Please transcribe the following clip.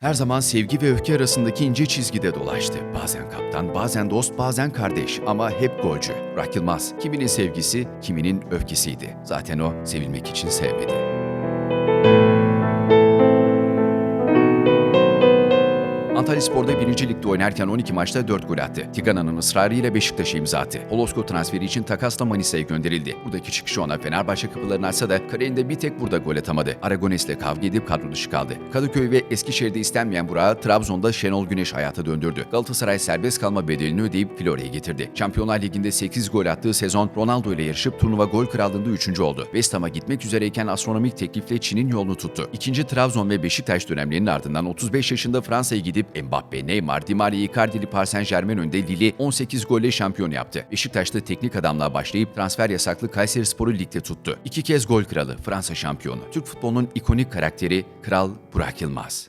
Her zaman sevgi ve öfke arasındaki ince çizgide dolaştı. Bazen kaptan, bazen dost, bazen kardeş ama hep golcü. Burak Yılmaz, kiminin sevgisi, kiminin öfkesiydi. Zaten o sevilmek için sevmedi. Antalya Spor'da 1. Lig'de oynarken 12 maçta 4 gol attı. Tigana'nın ısrarıyla Beşiktaş'a imza attı. Holosko transferi için takasla Manisa'ya gönderildi. Buradaki çıkışı ona Fenerbahçe kapılarını açsa da kariyerinde bir tek burada gol atamadı. Aragones'le kavga edip kadro dışı kaldı. Kadıköy ve Eskişehir'de istenmeyen Burak'ı Trabzon'da Şenol Güneş hayata döndürdü. Galatasaray serbest kalma bedelini ödeyip Florya'ya getirdi. Şampiyonlar Ligi'nde 8 gol attığı sezon Ronaldo ile yarışıp turnuva gol krallığında 3. oldu. West Ham'a gitmek üzereyken astronomik teklifle Çin'in yolunu tuttu. İkinci Trabzon ve Beşiktaş dönemlerinin ardından 35 yaşında Fransa'ya gidip Mbappe, Neymar, Di Maria, Icardi'li Paris Saint Germain önünde Lille'i 18 golle şampiyon yaptı. Beşiktaş'ta teknik adamlığa başlayıp transfer yasaklı Kayseri Sporu ligde tuttu. İki kez gol kralı, Fransa şampiyonu. Türk futbolunun ikonik karakteri Kral Burak Yılmaz.